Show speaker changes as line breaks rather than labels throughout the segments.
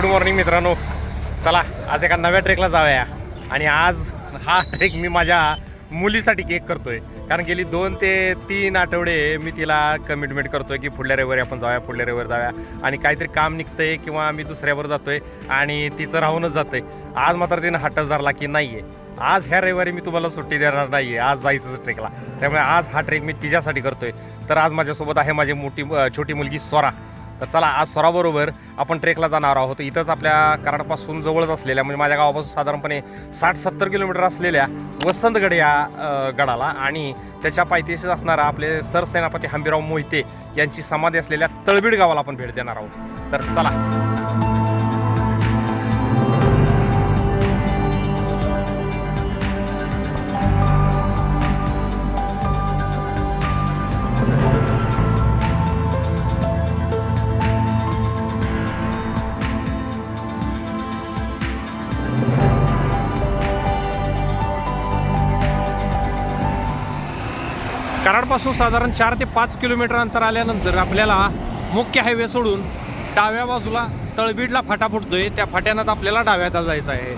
Good morning मित्रांनो. चला आज एका नव्या ट्रेकला जाऊया. आणि आज हा ट्रेक मी माझ्या मुलीसाठी केक करतोय. कारण गेली दोन ते तीन आठवडे मी तिला कमिटमेंट करतोय की पुढल्या रविवारी आपण जाऊया पुढल्या रविवारी जाऊया. आणि काहीतरी काम निघतंय किंवा मी दुसऱ्यावर जातोय आणि तिचं राहूनच जातंय. आज मात्र तिनं हट्टच धरला की नाही आहे आज ह्या रविवारी मी तुम्हाला सुट्टी देणार नाही आहे आज जायचं ट्रेकला. त्यामुळे आज हा ट्रेक मी तिच्यासाठी करतोय. तर आज माझ्यासोबत आहे माझी मोठी छोटी मुलगी स्वरा. तर चला आज सराबरोबर आपण ट्रेकला जाणार आहोत. इथंच आपल्या कराडपासून जवळच असलेल्या म्हणजे माझ्या गावापासून साधारणपणे साठ सत्तर किलोमीटर असलेल्या वसंतगड या गडाला आणि त्याच्या पायथ्याशीच असणारा आपले सरसेनापती हंबीराव मोहिते यांची समाधी असलेल्या तळबीड गावाला आपण भेट देणार आहोत. तर चला. पुण्यापासून साधारण चार ते पाच किलोमीटर अंतर आल्यानंतर आपल्याला मुख्य हायवे सोडून डाव्या बाजूला तळबीडला फाटा फुटतोय. त्या फाट्यानं आपल्याला डाव्यात जायचं आहे.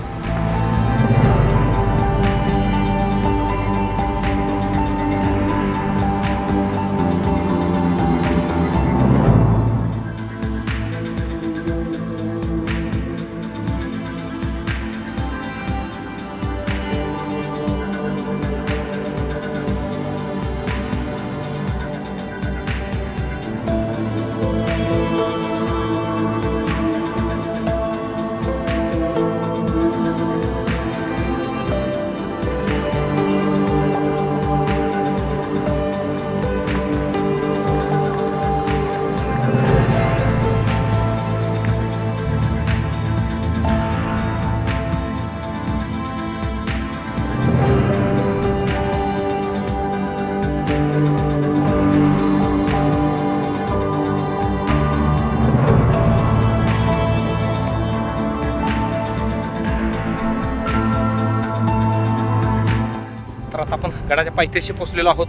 गडाच्या पायथ्याशी पोचलेलो आहोत.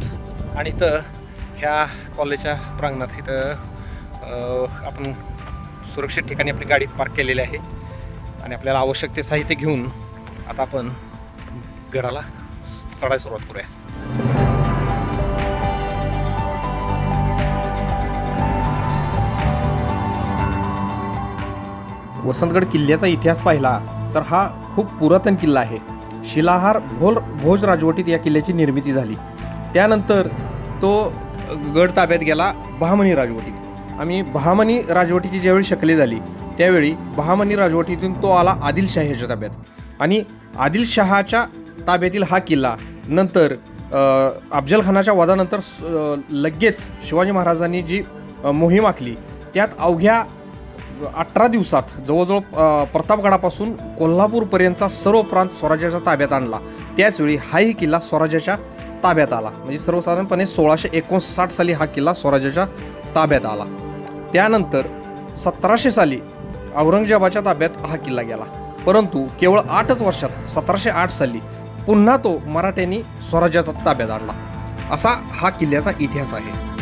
आणि इथं ह्या कॉलेजच्या प्रांगणात इथं आपण सुरक्षित ठिकाणी आपली गाडी पार्क केलेली आहे. आणि आपल्याला आवश्यक ते साहित्य घेऊन आता आपण गडाला चढायला सुरुवात करूया. वसंतगड किल्ल्याचा इतिहास पाहिला तर हा खूप पुरातन किल्ला आहे. शिलाहार भोल भोज राजवटीत या किल्ल्याची निर्मिती झाली. त्यानंतर तो गड ताब्यात गेला बहामनी राजवटीत. आम्ही बहामनी राजवटीची ज्यावेळी शकले झाली त्यावेळी बहामनी राजवटीतून तो आला आदिलशाह ह्याच्या ताब्यात. आणि आदिलशहाच्या ताब्यातील हा किल्ला नंतर अफजलखानाच्या अफजल खानाच्या स- लगेच शिवाजी महाराजांनी जी मोहीम आखली त्यात अवघ्या अठरा दिवसात जवळजवळ प्रतापगडापासून कोल्हापूरपर्यंतचा सर्व प्रांत स्वराज्याच्या ताब्यात आणला. त्याचवेळी हाही किल्ला स्वराज्याच्या ताब्यात आला. म्हणजे सर्वसाधारणपणे सोळाशे एकोणसाठ साली हा किल्ला स्वराज्याच्या ताब्यात आला. त्यानंतर सतराशे साली औरंगजेबाच्या ताब्यात हा किल्ला गेला. परंतु केवळ आठच वर्षात सतराशे आठ साली पुन्हा तो मराठ्यांनी स्वराज्याचा ताब्यात आणला. असा हा किल्ल्याचा इतिहास आहे.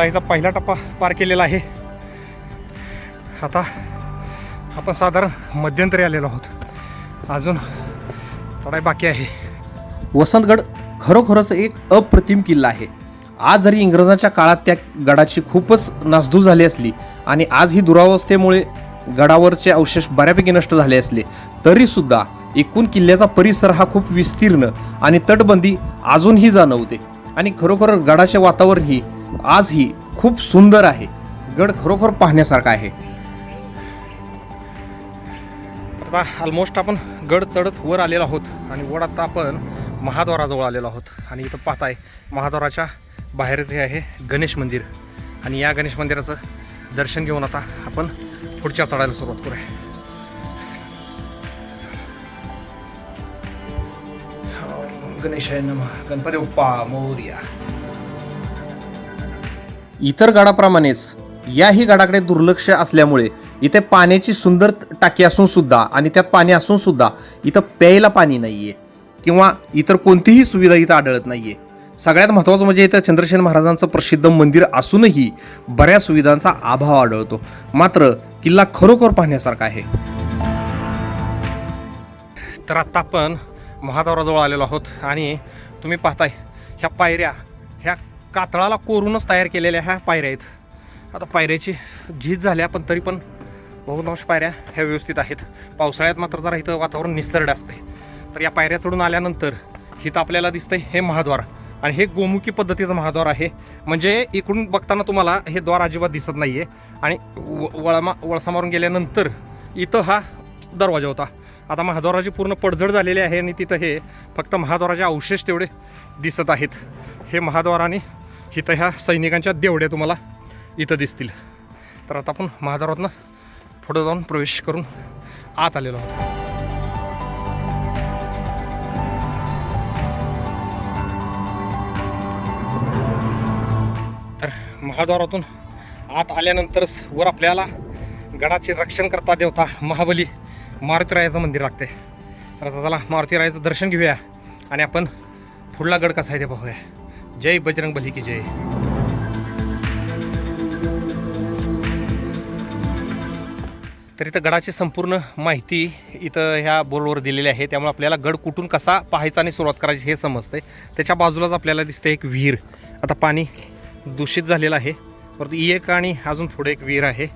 चढाईचा पहिला टप्पा पार केलेला आहे. आता आपण साधारण मध्यंतरी आलेलो आहोत. अजून चढाई बाकी आहे.
वसंतगड खरोखरच एक अप्रतिम किल्ला आहे. आज जरी इंग्रजांच्या काळात त्या गडाची खूपच नासधूस झाली असली आणि आज ही दुरावस्थेमुळे गडावरचे अवशेष बऱ्यापैकी नष्ट झाले असले तरीसुद्धा एकूण किल्ल्याचा परिसर हा खूप विस्तीर्ण आणि तटबंदी अजूनही जाणवते. आणि खरोखर गडाचे वातावरणही आजही खूप सुंदर आहे. गड खरोखर पाहण्यासारखा आहे.
आता ऑलमोस्ट आपण गड चढत वर आलेलो आहोत आणि वर आता आपण महाद्वाराजवळ आलेलो आहोत. आणि इथं पाहताय महाद्वाराच्या बाहेरच हे आहे गणेश मंदिर. आणि या गणेश मंदिराचं दर्शन घेऊन आता आपण पुढच्या चढायला सुरुवात करूया. गणेशाय नमः. गणपती बाप्पा मोरया.
इतर गडाप्रमाणेच याही गडाकडे दुर्लक्ष असल्यामुळे इथे पाण्याची सुंदर टाकी असून सुद्धा आणि त्यात पाणी असून सुद्धा इथं प्यायला पाणी नाही आहे किंवा इतर कोणतीही सुविधा इथं आढळत नाही आहे सगळ्यात महत्त्वाचं म्हणजे इथं चंद्रसेन महाराजांचं प्रसिद्ध मंदिर असूनही बऱ्याच सुविधांचा अभाव आढळतो. मात्र किल्ला खरोखर पाहण्यासारखा आहे.
तर आत्ता आपण महाद्वाराजवळ आलेलो आहोत आणि तुम्ही पाहताय ह्या पायऱ्या ह्या कातळाला कोरूनच तयार केलेल्या ह्या पायऱ्या आहेत. आता पायऱ्याची झीज झाल्या पण तरी पण बहुतांश पायऱ्या ह्या व्यवस्थित आहेत. पावसाळ्यात मात्र जरा इथं वातावरण निसरड असते तर या पायऱ्या चढून आल्यानंतर इथं आपल्याला दिसतंय हे महाद्वार. आणि हे गोमुखी पद्धतीचं महाद्वार आहे. म्हणजे इकडून बघताना तुम्हाला हे द्वार अजिबात दिसत नाही आहे आणि व- वळमा वळसा मारून गेल्यानंतर इथं हा दरवाजा होता. आता महाद्वाराची पूर्ण पडझड झालेली आहे आणि तिथं हे फक्त महाद्वाराचे अवशेष तेवढे दिसत आहेत. हे महाद्वार आणि इथं ह्या सैनिकांच्या देवड्या तुम्हाला इथं दिसतील. तर आता आपण महाद्वारातनं पुढं जाऊन प्रवेश करून आत आलेलो आहोत. तर महाद्वारातून आत आल्यानंतरच वर आपल्याला गडाचे रक्षण करता देवता महाबली मारुतीरायाचं मंदिर लागते तर आता चला मारुतीरायाचं दर्शन घेऊया आणि आपण पुढला गड कसा आहे ते पाहूया जय बजरंग बली की जय। तर इथं गडाची संपूर्ण माहिती इथं ह्या बोर्डवर दिलेली आहे. त्यामुळे आपल्याला गड कुठून कसा पाहायचा आणि सुरुवात करायची हे समजतंय. त्याच्या बाजूलाच आपल्याला दिसते एक विहीर. आता पाणी दूषित झालेलं आहे. परत एक आणि अजून पुढे एक विहीर आहे.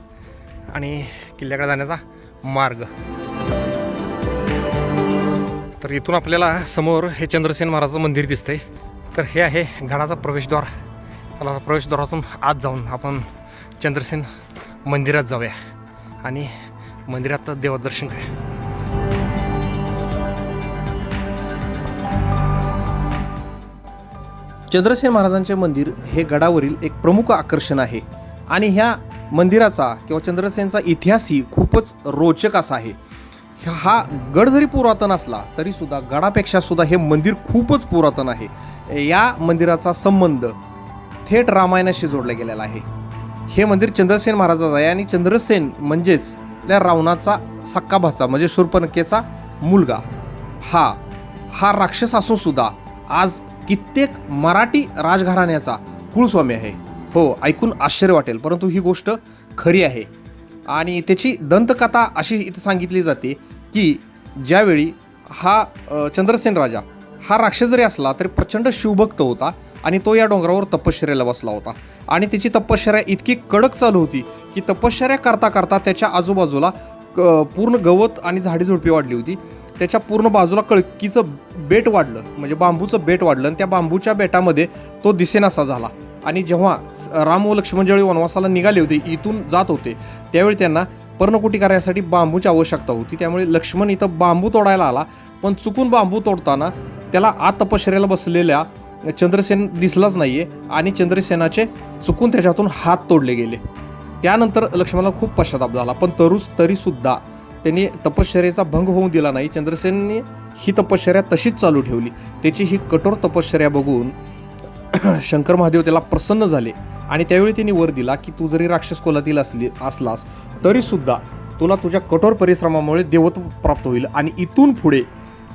आणि किल्ल्याकडे जाण्याचा मार्ग. तर इथून आपल्याला समोर हे चंद्रसेन महाराजचं मंदिर दिसतंय. तर हे आहे गडाचा प्रवेशद्वार. त्याला प्रवेशद्वारातून आत जाऊन आपण चंद्रसेन मंदिरात जाऊया आणि मंदिरात देवदर्शन करूया.
चंद्रसेन महाराजांचे मंदिर हे गडावरील एक प्रमुख आकर्षण आहे आणि ह्या मंदिराचा किंवा चंद्रसेनचा इतिहासही खूपच रोचक असा आहे. हा गड जरी पुरातन असला तरी सुद्धा गडापेक्षा सुद्धा हे मंदिर खूपच पुरातन आहे. या मंदिराचा संबंध थेट रामायणाशी जोडला गेलेला आहे. हे मंदिर चंद्रसेन महाराजाचं आहे आणि चंद्रसेन म्हणजेच या रावणाचा सक्काभाचा म्हणजे शूर्पणखेचा मुलगा. हा हा राक्षस असून सुद्धा आज कित्येक मराठी राजघराण्याचा कुळस्वामी आहे. हो ऐकून आश्चर्य वाटेल परंतु ही गोष्ट खरी आहे. आणि त्याची दंतकथा अशी इथं सांगितली जाते की ज्यावेळी हा चंद्रसेन राजा हा राक्षस जरी असला तरी प्रचंड शिवभक्त होता आणि तो या डोंगरावर तपश्चर्याला बसला होता. आणि त्याची तपश्चर्या इतकी कडक चालू होती की तपश्चर्या करता करता त्याच्या आजूबाजूला क- पूर्ण गवत आणि झाडीझुडपी वाढली होती. त्याच्या पूर्ण बाजूला कळकीचं बेट वाढलं म्हणजे बांबूचं बेट वाढलं आणि त्या बांबूच्या बेटामध्ये तो दिसेनासा झाला. आणि जेव्हा राम व लक्ष्मण ज्यावेळी वनवासाला निघाले होते इथून जात होते त्यावेळी त्यांना पर्णकुटी कार्यासाठी बांबूची आवश्यकता होती. त्यामुळे लक्ष्मण इथं बांबू तोडायला आला पण चुकून बांबू तोडताना त्याला आत तपश्चर्याला बसलेल्या चंद्रसेन दिसलाच नाही आहे आणि चंद्रसेनाचे चुकून त्याच्यातून हात तोडले गेले. त्यानंतर लक्ष्मणाला खूप पश्चाताप झाला पण तरुस तरीसुद्धा त्यांनी तपश्चर्याचा भंग होऊन दिला नाही. चंद्रसेनने ही तपश्चर्या तशीच चालू ठेवली. त्याची ही कठोर तपश्चर्या बघून शंकर महादेव त्याला प्रसन्न झाले आणि त्यावेळी त्यांनी वर दिला की तू जरी राक्षस कुलातील असली असलास तरीसुद्धा तुला तुझ्या कठोर परिश्रमामुळे देवत्व प्राप्त होईल आणि इथून पुढे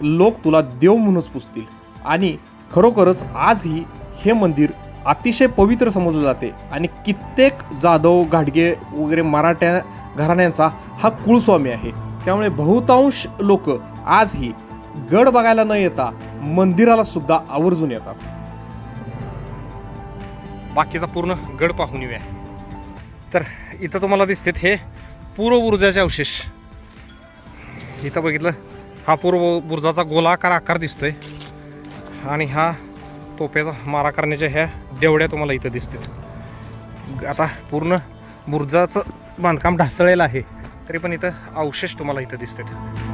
लोक तुला देव म्हणूनच पुजतील. आणि खरोखरच आजही हे मंदिर अतिशय पवित्र समजलं जाते आणि कित्येक जाधव घाडगे वगैरे मराठ्या घराण्यांचा हा कुळस्वामी आहे. त्यामुळे बहुतांश लोक आजही गड बघायला न येता मंदिराला सुद्धा आवर्जून येतात.
बाकीचा पूर्ण गड पाहून येऊया. तर इथं तुम्हाला दिसतात हे पूर्व ऊर्जाचे अवशेष. इथं बघितलं हा पूर्व बुर्जाचा गोलाकार आकार दिसतोय. आणि हा तोप्याचा मारा करण्याच्या ह्या देवड्या तुम्हाला इथं दिसतात आता पूर्ण बुर्जाचं बांधकाम ढासळलेलं आहे. तरी पण इथं अवशेष तुम्हाला इथं दिसतात.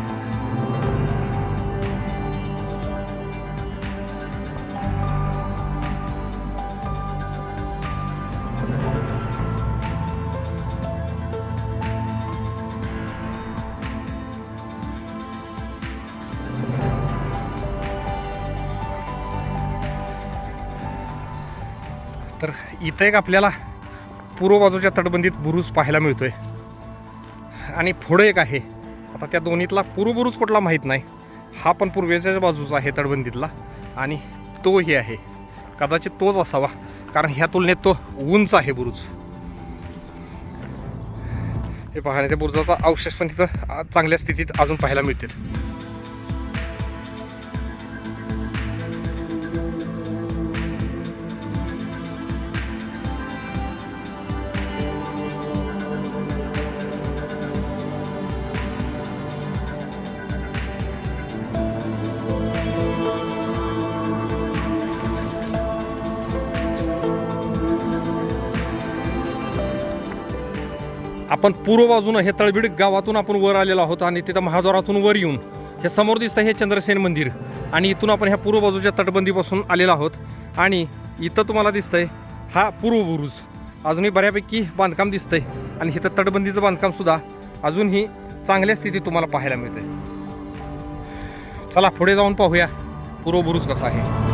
इथं एक आपल्याला पूर्व बाजूच्या तटबंदीत बुरुज पाहायला मिळतोय. आणि पुढं एक आहे. आता त्या दोन्हीतला पूर्व बुरुज कुठला माहीत नाही. हा पण पूर्वेच्या बाजूचा आहे तटबंदीतला. आणि तोही आहे. कदाचित तोच असावा. कारण ह्या तुलनेत तो उंच आहे बुरुज. हे पाहण्याच्या बुरुजाचा अवशेष पण तिथं चांगल्या स्थितीत अजून पाहायला मिळतील. पण पूर्व बाजूनं हे तळबीड गावातून आपण वर आलेलो आहोत आणि तिथं महाद्वारातून वर येऊन हे समोर दिसतं हे चंद्रसेन मंदिर. आणि इथून आपण ह्या पूर्व बाजूच्या तटबंदीपासून आलेलो आहोत. आणि इथं तुम्हाला दिसतंय हा पूर्व बुरुज अजूनही बऱ्यापैकी बांधकाम दिसतंय. आणि इथं तटबंदीचं बांधकामसुद्धा अजूनही चांगल्या स्थितीत तुम्हाला पाहायला मिळतंय. चला पुढे जाऊन पाहूया पूर्व बुरुज कसा आहे.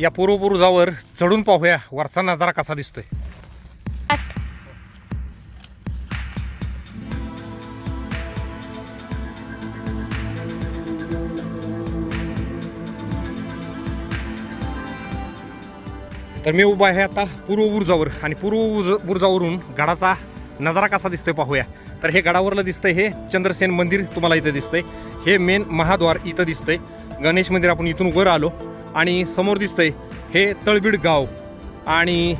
या पूर्वपुरुजावर चढून पाहूया वरचा नजारा कसा दिसतोय. तर मी उभा आहे आता पूर्व बुरुजावर आणि पूर्व बुर्जावरून गडाचा नजारा कसा दिसतोय पाहूया. तर हे गडावरलं दिसतंय हे चंद्रसेन मंदिर तुम्हाला इथं दिसतंय. हे मेन महाद्वार इथं दिसतंय. गणेश मंदिर आपण इथून वर आलो. आणि समोर दिसतंय हे तळबीड गाव. आणि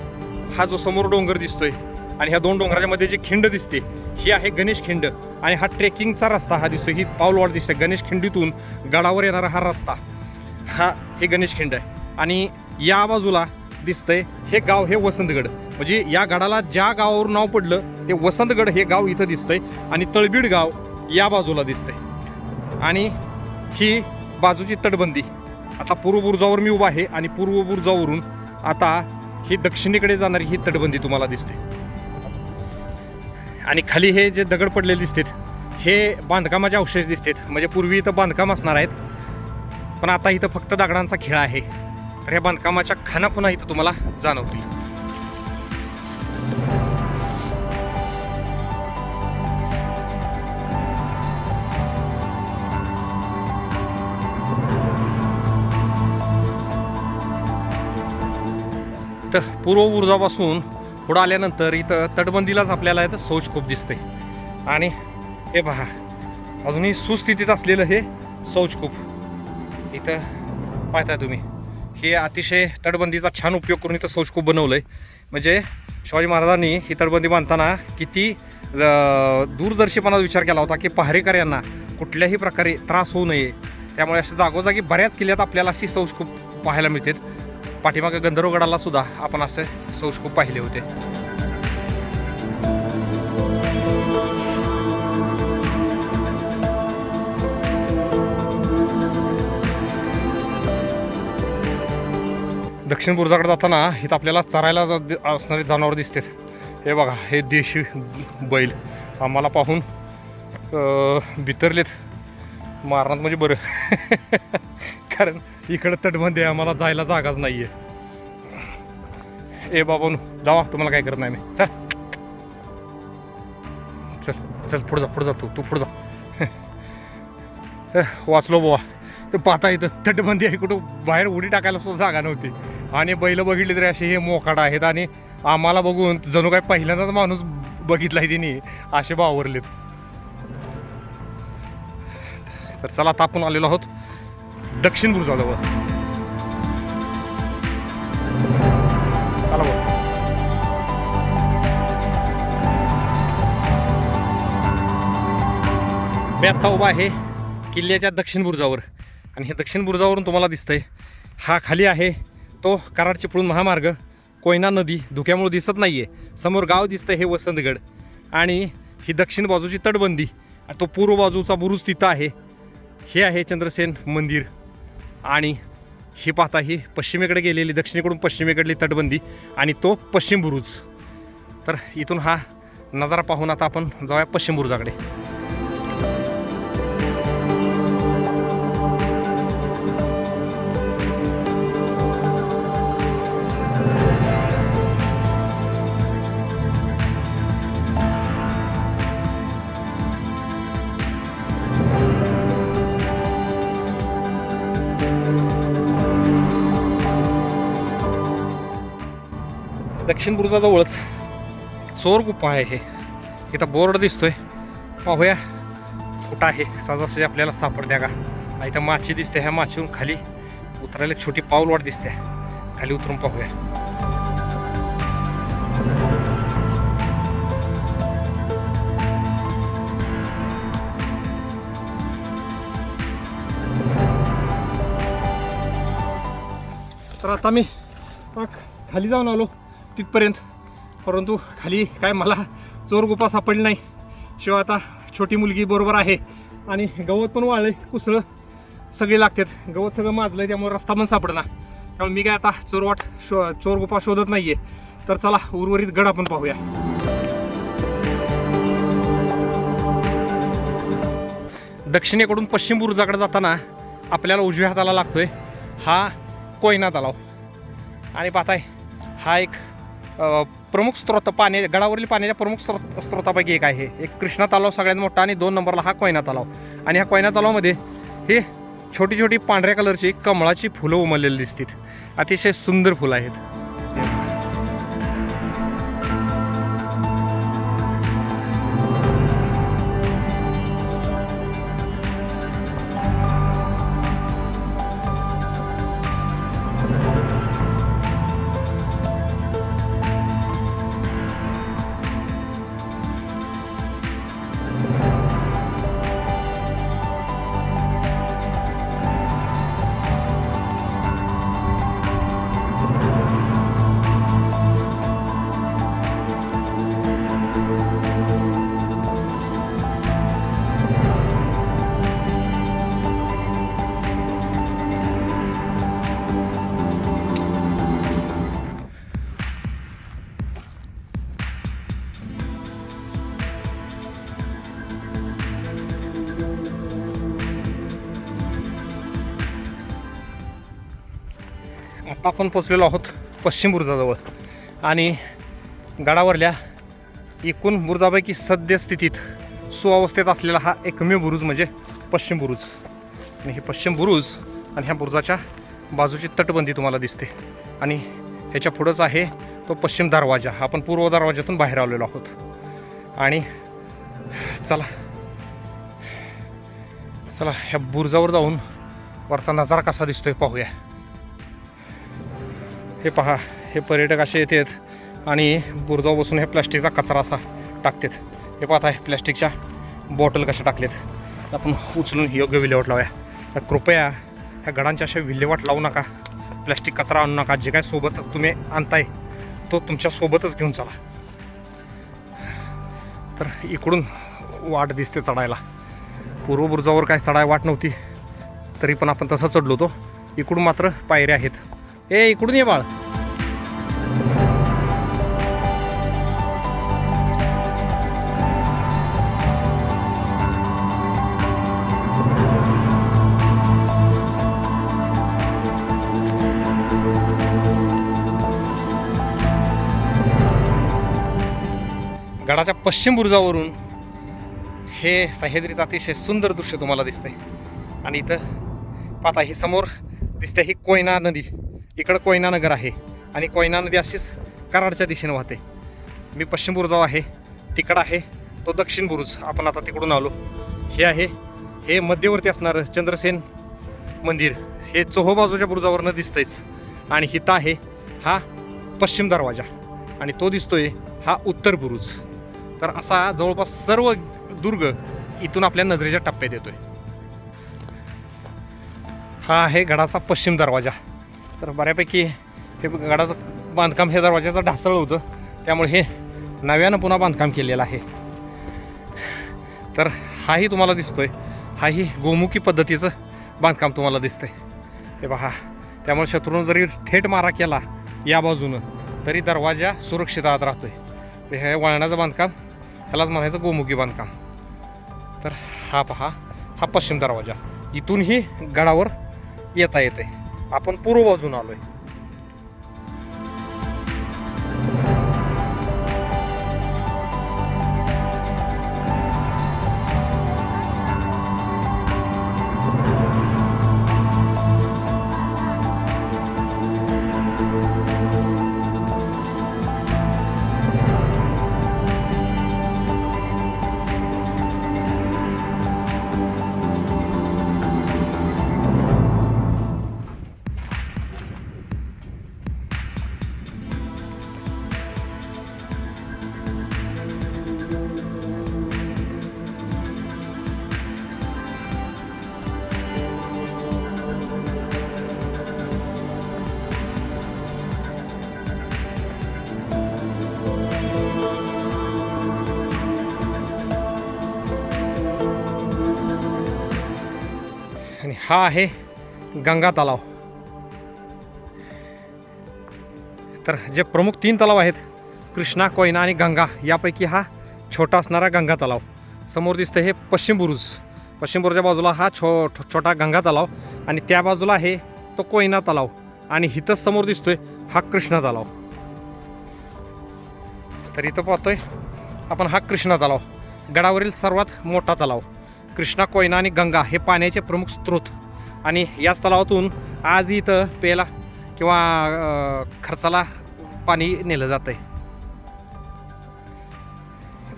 हा जो समोर डोंगर दिसतोय आणि ह्या दोन डोंगराच्या मध्ये जी खिंड दिसते ही आहे गणेश खिंड. आणि हा ट्रेकिंगचा रस्ता हा दिसतोय ही पाऊलवाड दिसते. गणेश खिंडीतून गडावर येणारा हा रस्ता हा हे गणेश खिंड आहे. आणि या बाजूला दिसतंय हे गाव हे वसंतगड. म्हणजे या गडाला ज्या गावावर नाव पडलं ते वसंतगड हे गाव इथं दिसतंय आणि तळबीड गाव या बाजूला दिसतंय. आणि ही बाजूची तटबंदी आता पूर्व बुर्जावर मी उभा आहे आणि पूर्व बुरुजावरून आता ही दक्षिणेकडे जाणारी ही तटबंदी तुम्हाला दिसते. आणि खाली हे जे दगड पडलेले दिसतात हे बांधकामाचे अवशेष दिसतात. म्हणजे पूर्वी इथं बांधकाम असणार आहेत पण आता इथं फक्त दगडांचा खेळ आहे. तर या बांधकामाच्या खानाखुना इथं तुम्हाला जाणवतील. तर पूर्व ऊर्जापासून पुढं आल्यानंतर इथं तटबंदीलाच आपल्याला इथं शौच खूप दिसते आणि हे पहा अजूनही सुस्थितीत असलेलं हे शौचकूप इथं पाहताय तुम्ही हे अतिशय तटबंदीचा छान उपयोग करून इथं शौचकूप बनवलं आहे म्हणजे शिवाजी महाराजांनी ही तटबंदी बांधताना किती दूरदर्शीपणाचा विचार केला होता की पहारेकर यांना कुठल्याही प्रकारे त्रास होऊ नये. त्यामुळे अशा जागोजागी बऱ्याच किल्ल्यात आपल्याला अशी शौचकूप पाहायला मिळतात. पाठीमागं गंधर्वगडाला सुद्धा आपण असे शौचकूप पाहिले होते. दक्षिण बुरुजाकडे जाताना इथं आपल्याला चरायला जा- असणारे जनावर दिसतात हे बघा हे देशी बैल. आम्हाला पाहून अं, बितरलेत. मारणात म्हणजे बरं. कारण इकडं तटबंदी आहे आम्हाला जायला जागाच नाही आहे ए बाबा जावा तुम्हाला काय करत नाही मी. चल. चल चल पुढे जा पुढे जा तू तू पुढे जा. वाचलो बुवा. ते पाहता इथं तटबंदी आहे कुठं बाहेर उडी टाकायला सुद्धा जागा नव्हती. आणि बैल बघितली तरी असे हे मोकाट आहेत आणि आम्हाला बघून जणू काय पहिल्यांदाच माणूस बघितलाय तिने असे बावरलेत तर चला आता आपण आलेलो आहोत. दक्षिण बुरुजाजवळ चला मी आत्ता उभा आहे किल्ल्याच्या दक्षिण बुरुजावर. आणि हे दक्षिण बुरुजावरून तुम्हाला दिसतंय. हा खाली आहे तो कराडचे पुळून महामार्ग. कोयना नदी धुक्यामुळे दिसत नाही आहे समोर गाव दिसतं हे वसंतगड. आणि ही दक्षिण बाजूची तटबंदी. तो पूर्व बाजूचा बुरुज तिथं आहे. हे आहे चंद्रसेन मंदिर. आणि ही पाहता ही पश्चिमेकडे गेलेली दक्षिणेकडून पश्चिमेकडली तटबंदी आणि तो पश्चिम बुरुज. तर इथून हा नजारा पाहून आता आपण जाऊया पश्चिम बुरुजाकडे. दक्षिण बुरुजाजवळच चोर गुप्पा आहे हे. इथं बोर्ड दिसतोय. पाहूया कुठं आहे. सहजासहजी आपल्याला सापडत्या का? इथं माची दिसते ह्या माचीवरून खाली उतरायला एक छोटी पाऊलवाट दिसते. खाली उतरून पाहूया. तर आता मी खाली जाऊन आलो. तिथपर्यंत. परंतु खाली काय मला चोर गुपा सापडली नाही. शिवाय आता छोटी मुलगी बरोबर आहे. आणि गवत पण वाळलं कुसळं सगळे लागतात. गवत सगळं माजलंय त्यामुळे रस्ता पण सापडला त्यामुळे मी काय आता चोरवाट शो चोर गुपा शोधत नाही आहे तर चला उर्वरित गड आपण पाहूया. दक्षिणेकडून पश्चिम बुरुजाकडे जाताना आपल्याला उजव्या हाताला लागतोय. हा कोयना तलाव. आणि पाहताय हा एक प्रमुख स्रोत पाणी गडावरील पाण्याच्या प्रमुख स्रोत स्रोतापैकी एक आहे. एक कृष्णा तलाव सगळ्यात मोठा आणि दोन नंबरला हा कोयना तलाव. आणि ह्या कोयना तलावामध्ये हे छोटी छोटी पांढऱ्या कलरची कमळाची फुलं उमललेली दिसतील अतिशय सुंदर फुलं आहेत. आपण पोचलेलो आहोत पश्चिम बुरुजाजवळ. आणि गडावरल्या एकूण बुरुजापैकी सद्यस्थितीत सुअवस्थेत असलेला हा एकमेव बुरुज म्हणजे पश्चिम बुरुज. आणि हे पश्चिम बुरुज आणि ह्या बुरुजाच्या बाजूची तटबंदी तुम्हाला दिसते. आणि ह्याच्या पुढंच आहे तो पश्चिम दरवाजा. आपण पूर्व दरवाजातून बाहेर आलेलो आहोत. आणि चला. चला ह्या बुरुजावर जाऊन वरचा नजारा कसा दिसतोय पाहूया. हे पहा हे पर्यटक असे येतात आणि बुरजाव बसून हे प्लास्टिकचा कचरा असा टाकतात. हे पाहता हे प्लॅस्टिकच्या बॉटल कशा टाकलेत. आपण उचलून योग्य विल्हेवाट लावूया. तर कृपया ह्या गडांच्या अशा विल्हेवाट लावू नका. प्लॅस्टिक कचरा आणू नका. जे काय सोबत तुम्ही आणताय तो तुमच्या सोबतच घेऊन चला. तर इकडून वाट दिसते चढायला. पूर्व बुरुजावर काय चढाय वाट नव्हती तरी पण आपण तसं चढलो होतो. इकडून मात्र पायऱ्या आहेत. ए इकडून ये बाळ गडाच्या पश्चिम बुरुजावरून हे सह्याद्रीचं अतिशय सुंदर दृश्य तुम्हाला दिसतंय. आणि इथं पाहता ही समोर दिसते ही कोयना नदी. इकडं कोयना नगर आहे आणि कोयना नदी अशीच कराडच्या दिशेने वाहते. मी पश्चिम बुरुजाव आहे तिकडं आहे तो दक्षिण बुरुज. आपण आता तिकडून आलो. हे आहे हे मध्यवर्ती असणारं चंद्रसेन मंदिर. हे चोहो बाजूच्या बुरुजावरनं दिसतंयच. आणि हिता आहे हा पश्चिम दरवाजा. आणि तो दिसतोय हा उत्तर बुरुज. तर असा जवळपास सर्व दुर्ग इथून आपल्या नजरेच्या टप्प्यात येतोय. हा आहे गडाचा पश्चिम दरवाजा. तर बऱ्यापैकी हे गडाचं बांधकाम हे दरवाजाचं ढासळलं होतं. त्यामुळे हे नव्यानं पुन्हा बांधकाम केलेलं आहे. तर हाही तुम्हाला दिसतोय. हाही गोमुखी पद्धतीचं बांधकाम तुम्हाला दिसतंय. हे पहा त्यामुळे शत्रूनं जरी थेट मारा केला या बाजूनं तरी दरवाजा सुरक्षित आत राहतोय. हे वळणाचं बांधकाम ह्यालाच म्हणायचं गोमुखी बांधकाम. तर हा पहा हा पश्चिम दरवाजा. इथूनही गडावर येता येते आपण पूर्व बाजून आलोय. आहे हा आहे गंगा तलाव. तर जे प्रमुख तीन तलाव आहेत कृष्णा कोयना आणि गंगा यापैकी हा छोटा असणारा गंगा तलाव. समोर दिसतं हे पश्चिम बुरुज. पश्चिम बुरुजच्या बाजूला हा छो छोटा गंगा तलाव आणि त्या बाजूला आहे तो कोयना तलाव आणि इथंच समोर दिसतोय हा कृष्णा तलाव. तर इथं पाहतोय आपण हा कृष्णा तलाव. गडावरील सर्वात मोठा तलाव. कृष्णा कोयना आणि गंगा हे पाण्याचे प्रमुख स्रोत. आणि याच तलावातून आज इथं पेला किंवा खर्चाला पाणी नेलं जातं आहे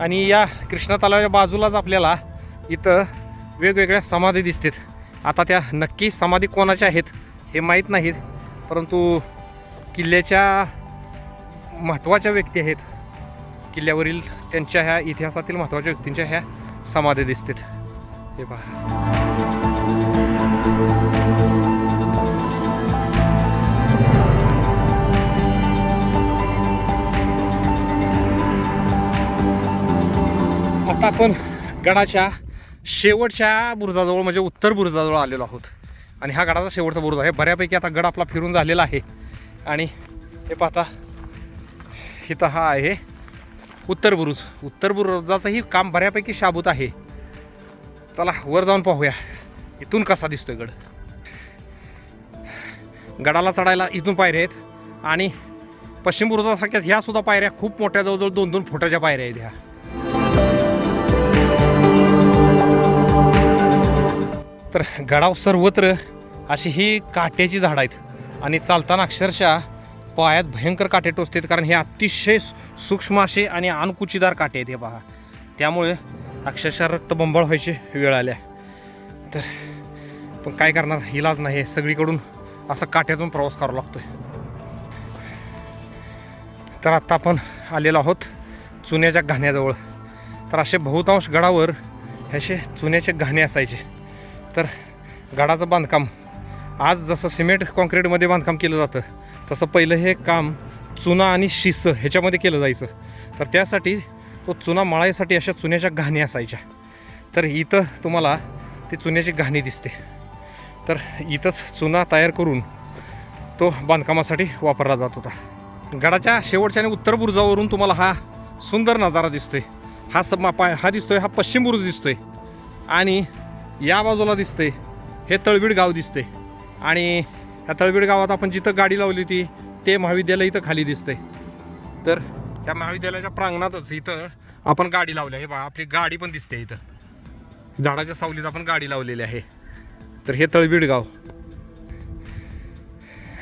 आणि या कृष्णा तलावाच्या बाजूलाच आपल्याला इथं वेगवेगळ्या समाधी दिसतात. आता त्या नक्की समाधी कोणाच्या आहेत हे माहीत नाहीत परंतु किल्ल्याच्या महत्त्वाच्या व्यक्ती आहेत. किल्ल्यावरील त्यांच्या ह्या इतिहासातील महत्त्वाच्या व्यक्तींच्या ह्या समाधी दिसतात. हे पहा. आता आपण गडाच्या शेवटच्या बुरुजाजवळ म्हणजे उत्तर बुरुजाजवळ आलेलो आहोत. आणि हा गडाचा शेवटचा बुरुज आहे. बऱ्यापैकी आता गड आपला फिरून झालेला आहे. आणि हे पाहता इथं हा आहे उत्तर बुरुज. उत्तर बुरुजाचंही काम बऱ्यापैकी शाबूत आहे. चला वर जाऊन पाहूया. इथून कसा दिसतोय गड? गडाला चढायला इथून पायऱ्या आहेत. आणि पश्चिम बुरुजासारख्याच ह्या सुद्धा पायऱ्या खूप मोठ्या जवळजवळ दोन दोन फुटाच्या पायऱ्या आहेत ह्या. तर गडाव सर्वत्र अशी ही काट्याची झाडं आहेत. आणि चालताना अक्षरशः पायात भयंकर काटे टोचतात कारण हे अतिशय सूक्ष्म असे आणि अनकुचीदार काटे आहेत हे पहा. त्यामुळे अक्षरशः रक्तबंबाळ व्हायची वेळ आल्या तर पण काय करणार? इलाज नाही. सगळीकडून असं काट्यातून प्रवास करावा लागतो तर आत्ता आपण आलेलो आहोत चुन्याच्या घाण्याजवळ. तर असे बहुतांश गडावर असे चुन्याचे घाणे असायचे. तर गडाचं बांधकाम आज जसं सिमेंट कॉन्क्रीटमध्ये बांधकाम केलं जातं तसं पहिलं हे काम चुना आणि शिस ह्याच्यामध्ये केलं जायचं. तर त्यासाठी तो चुना मळायसाठी अशा चुन्याच्या घाणी असायच्या. तर इथं तुम्हाला ती चुन्याची घाणी दिसते. तर इथंच चुना तयार करून तो बांधकामासाठी वापरला जात होता. गडाच्या शेवटच्या आणि उत्तर बुरुजावरून तुम्हाला हा सुंदर नजारा दिसतोय. हा सब पा हा दिसतोय हा पश्चिम बुरुज दिसतोय. आणि या बाजूला दिसते हे तळबीड गाव दिसते आणि ह्या तळबीड गावात आपण जिथं गाडी लावली होती ते महाविद्यालय इथं खाली दिसते तर त्या महाविद्यालयाच्या प्रांगणातच इथं आपण गाडी लावली आहे. बा आपली गाडी पण दिसते इथं. झाडाच्या सावलीत आपण गाडी लावलेली आहे. तर हे तळबीड गाव.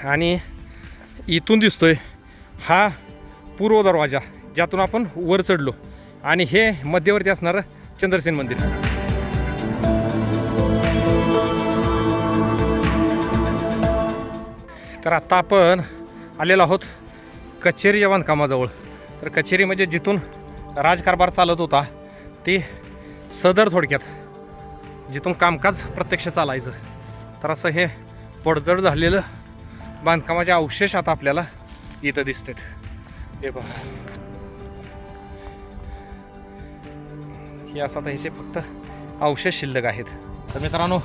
आणि इथून दिसतोय हा पूर्व दरवाजा ज्यातून आपण वर चढलो. आणि हे मध्यवर्ती असणारं चंद्रसेन मंदिर. तर आत्ता आपण आलेलो आहोत कचेरी या बांधकामाजवळ. तर कचेरी म्हणजे जिथून राजकारभार चालत होता ती सदर थोडक्यात जिथून कामकाज प्रत्यक्ष चालायचं. तर असं हे पडझड झालेलं बांधकामाचे अवशेष आता आपल्याला इथं दिसतात. हे बघा. हे असं आता ह्याचे फक्त अवशेष शिल्लक आहेत. तर मित्रांनो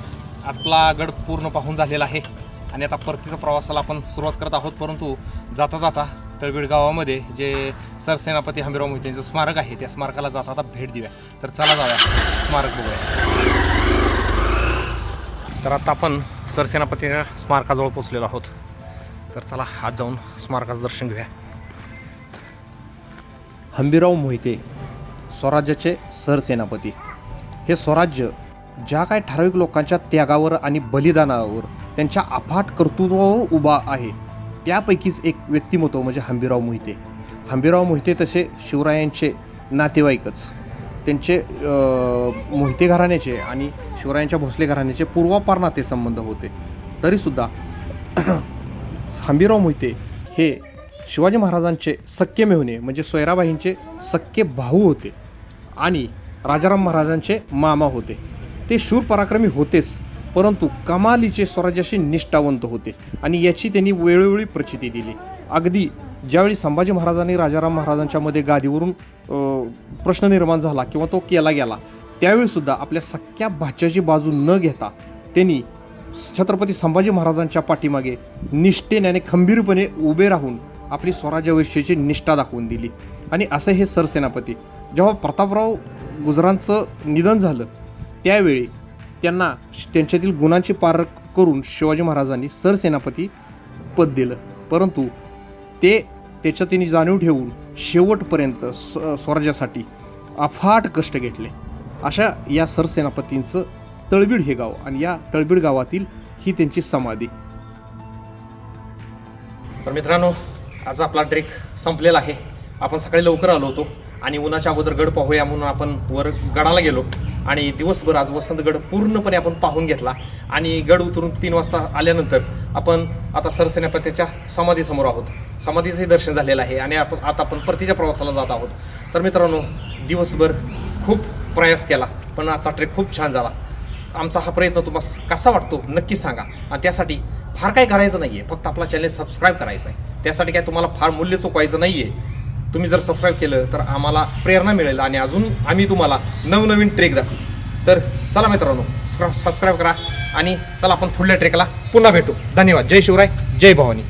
आपला गड पूर्ण पाहून झालेला आहे. आणि आता परतीच्या प्रवासाला आपण सुरुवात करत आहोत परंतु जाता जाता तळबीड गावामध्ये जे सरसेनापती हंबीराव मोहितेंचं स्मारक आहे त्या स्मारकाला जाता आता भेट देऊया. तर चला जाऊया स्मारक बघूया. तर आता आपण सरसेनापतीच्या स्मारकाजवळ पोचलेलो आहोत. तर चला आज जाऊन स्मारकाचं दर्शन घेऊया.
हंबीराव मोहिते स्वराज्याचे सरसेनापती. हे स्वराज्य ज्या काय ठराविक लोकांच्या त्यागावर आणि बलिदानावर त्यांच्या अफाट कर्तृत्वावर उभा आहे. त्यापैकीच एक व्यक्तिमत्व म्हणजे हंबीराव मोहिते. हंबीराव मोहिते तसे शिवरायांचे नातेवाईकच. त्यांचे मोहिते घराण्याचे आणि शिवरायांच्या भोसले घराण्याचे पूर्वापार नातेसंबंध होते. तरीसुद्धा हंबीराव मोहिते हे शिवाजी महाराजांचे सख्य मेहुणे म्हणजे सोयराबाईंचे सख्य भाऊ होते आणि राजाराम महाराजांचे मामा होते. ते शूर पराक्रमी होतेच. परंतु कमालीचे स्वराज्याशी निष्ठावंत होते आणि याची त्यांनी वेळोवेळी प्रचिती दिली. अगदी ज्यावेळी संभाजी महाराजांनी राजाराम महाराजांच्या मध्ये गादीवरून प्रश्न निर्माण झाला किंवा तो केला गेला त्यावेळीसुद्धा आपल्या सख्या भाच्याची बाजू न घेता त्यांनी छत्रपती संभाजी महाराजांच्या पाठीमागे निष्ठेने आणि खंबीरपणे उभे राहून आपली स्वराज्याविषयीची निष्ठा दाखवून दिली. आणि असं हे सरसेनापती जेव्हा प्रतापराव गुजरांचं निधन झालं त्यावेळी त्यांना त्यांच्यातील गुणांचे पार करून शिवाजी महाराजांनी सरसेनापती पद दिलं. परंतु ते त्याच्या त्यांनी जाणीव ठेवून शेवटपर्यंत स्व स्वराज्यासाठी अफाट कष्ट घेतले. अशा या सरसेनापतींचं तळबीड हे गाव आणि या तळबीड गावातील ही त्यांची समाधी.
तर मित्रांनो आज आपला ट्रेक संपलेला आहे. आपण सकाळी लवकर आलो होतो आणि उन्हाच्या अगोदर गड पाहूया म्हणून आपण वर गडाला गेलो. आणि दिवसभर आज वसंतगड पूर्णपणे आपण पाहून घेतला. आणि गड उतरून तीन वाजता आल्यानंतर आपण आता सरसेनापतीच्या समाधीसमोर आहोत. समाधीचंही दर्शन झालेलं आहे आणि आपण आता आपण परतीच्या प्रवासाला जात आहोत. तर मित्रांनो दिवसभर खूप प्रयास केला पण आजचा ट्रेक खूप छान झाला. आमचा हा प्रयत्न तुम्हाला कसा वाटतो नक्की सांगा. आणि त्यासाठी फार काही करायचं नाही आहे फक्त आपला चॅनल सबस्क्राईब करायचा आहे. त्यासाठी काय तुम्हाला फार मूल्य चुकवायचं नाही आहे तुम्ही जर सबस्क्राईब केलं तर आम्हाला प्रेरणा मिळेल आणि अजून आम्ही तुम्हाला नवनवीन ट्रेक दाखवू. तर चला मित्रांनो सबस्क्राईब करा आणि चला आपण पुढल्या ट्रेकला पुन्हा भेटू. धन्यवाद. जय शिवराय जय भवानी.